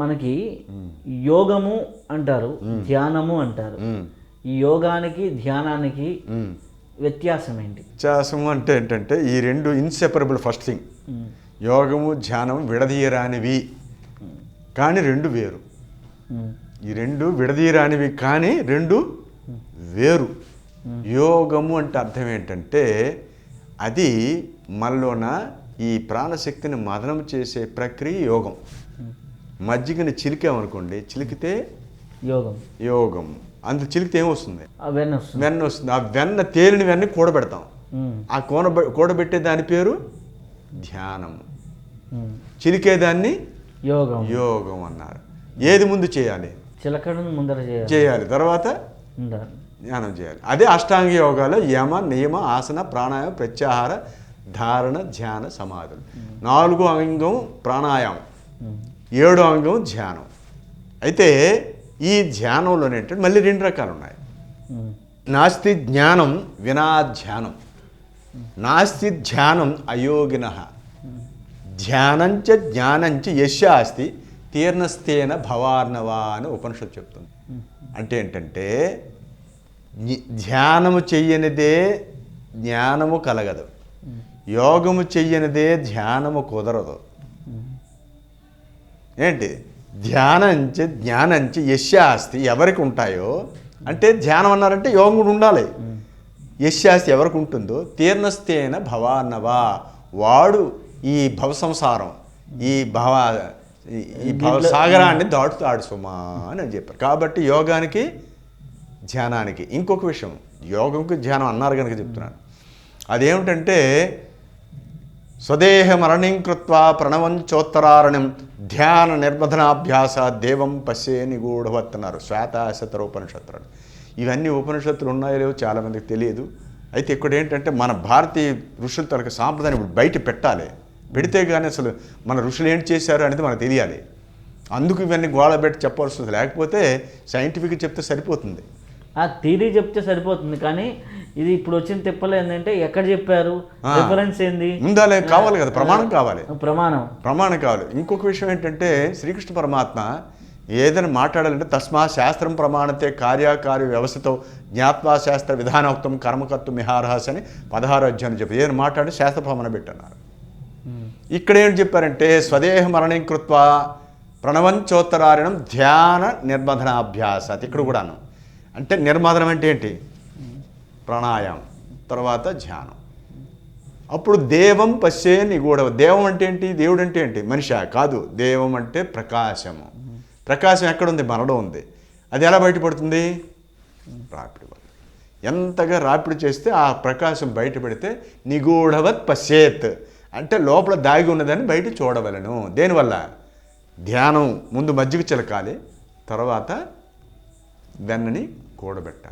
మనకి యోగము అంటారు ధ్యానము అంటారు. ఈ యోగానికి ధ్యానానికి వ్యత్యాసం ఏంటి? వ్యత్యాసము అంటే ఏంటంటే ఈ రెండు ఇన్సెపరబుల్ ఫస్ట్ థింగ్ యోగము ధ్యానం విడదీయరానివి. కానీ రెండు వేరు. ఈ రెండు విడదీయరానివి కానీ రెండు వేరు. యోగము అంటే అర్థం ఏంటంటే అది మనలోన ఈ ప్రాణశక్తిని మదనం చేసే ప్రక్రియ యోగం. మజ్జిగని చిలికామనుకోండి చిలికితే యోగం. యోగం. అందు చిలికితే ఏమొస్తుంది వస్తుంది? వెన్న వస్తుంది. ఆ వెన్న తేలిన వెన్న కూడబెడతాం. ఆ కూన కూడబెట్టే దాని పేరు ధ్యానం. చిలికేదాన్ని యోగం. యోగం అన్నారు. ఏది ముందు చేయాలి? చిలకడను ముందర చేయాలి. తర్వాత ధ్యానం చేయాలి. అదే అష్టాంగ యోగాలో యమ నియమ ఆసన ప్రాణాయామ ప్రత్యాహార ధారణ ధ్యాన సమాధులు. నాలుగో అంగం ప్రాణాయామం. ఏడో అంగం ధ్యానం. అయితే ఈ ధ్యానంలో ఏంటంటే మళ్ళీ రెండు రకాలు ఉన్నాయి నాస్తి జ్ఞానం వినా ధ్యానం. నాస్తి ధ్యానం అయోగిన. ధ్యానంచ జ్ఞానంచ యశ అస్తి తీర్ణస్థేన భవార్ణవా అని ఉపనిషత్తు చెప్తుంది. అంటే ఏంటంటే ధ్యానము చెయ్యనిదే జ్ఞానము కలగదు. యోగము చెయ్యనిదే ధ్యానము కుదరదు. ఏంటి? ధ్యానంచ జ్ఞానంచ యశాస్తి ఎవరికి ఉంటాయో అంటే ధ్యానం అన్నారంటే యోగం కూడా ఉండాలి. యశాస్తి ఎవరికి ఉంటుందో తీర్ణస్థేన భవాన్నవా. వాడు ఈ భవ సంసారం ఈ భవ ఈ- ఈ భవ సాగరాన్ని దాటుతాడు సుమా అని చెప్పారు. కాబట్టి యోగానికి ధ్యానానికి ఇంకొక విషయం. యోగంకి ధ్యానం అన్నారు కనుక చెప్తున్నాను. అదేమిటంటే స్వదేహమరణం కృత్వా ప్రణవంచోత్తరారణం ధ్యాన నిర్మధనాభ్యాస దేవం పశ్యే నిగూఢవత్ అన్నారు శ్వేతాశతర ఉపనిషత్తులు ఇవన్నీ ఉపనిషత్తులు ఉన్నాయో లేవో చాలామందికి తెలియదు. అయితే ఇక్కడ ఏంటంటే మన భారతీయ ఋషుల తనకు సాంప్రదాయం ఇప్పుడు బయట పెట్టాలి. పెడితే కానీ అసలు మన ఋషులు ఏంటి చేశారు అనేది మనకు తెలియాలి. అందుకు ఇవన్నీ గోళ పెట్టి చెప్పాల్సి లేకపోతే సైంటిఫిక్ చెప్తే సరిపోతుంది. ఆ థీరీ చెప్తే సరిపోతుంది కానీ ఇది ఇప్పుడు వచ్చిన తిప్పలు ఏంటంటే ఎక్కడ చెప్పారు. రిఫరెన్స్ ఏంది? ఉండాలి కావాలి కదా ప్రమాణం కావాలి. ప్రమాణం. ప్రమాణం కావాలి. ఇంకొక విషయం ఏంటంటే శ్రీకృష్ణ పరమాత్మ ఏదైనా మాట్లాడాలంటే తస్మా శాస్త్రం ప్రమాణతే కార్యకార్య వ్యవస్థతో జ్ఞాత్వా శాస్త్ర విధానోక్తం కర్మకర్తం మిహారహస్ అని పదహారు అధ్యాయం చెప్పి ఏదైనా మాట్లాడి శాస్త్ర ప్రమాణం పెట్టన్నారు. ఇక్కడ ఏం చెప్పారంటే స్వదేహ మరణం కృత్వా ప్రణవంచోత్తరాయణం ధ్యాన నిర్మధనాభ్యాస ఇక్కడ కూడాను. అంటే నిర్మధనం అంటే ఏంటి? ప్రాణాయామం తర్వాత ధ్యానం. అప్పుడు దేవం పశ్చే నిగూఢ దేవం అంటే ఏంటి? దేవుడు అంటే ఏంటి? మనిషి కాదు. దేవం అంటే ప్రకాశము. ప్రకాశం ఎక్కడుంది? మనలో ఉంది. అది ఎలా బయటపడుతుంది? రాపిడి వల్ల. ఎంతగా రాపిడి చేస్తే ఆ ప్రకాశం బయటపడితే నిగూఢవత్ పశ్చేత్. అంటే లోపల దాగి ఉన్నదని బయట చూడవలను. దేనివల్ల? ధ్యానం. ముందు మజ్జిగ చిలకాలి తర్వాత వెన్నని కూడబెట్టాలి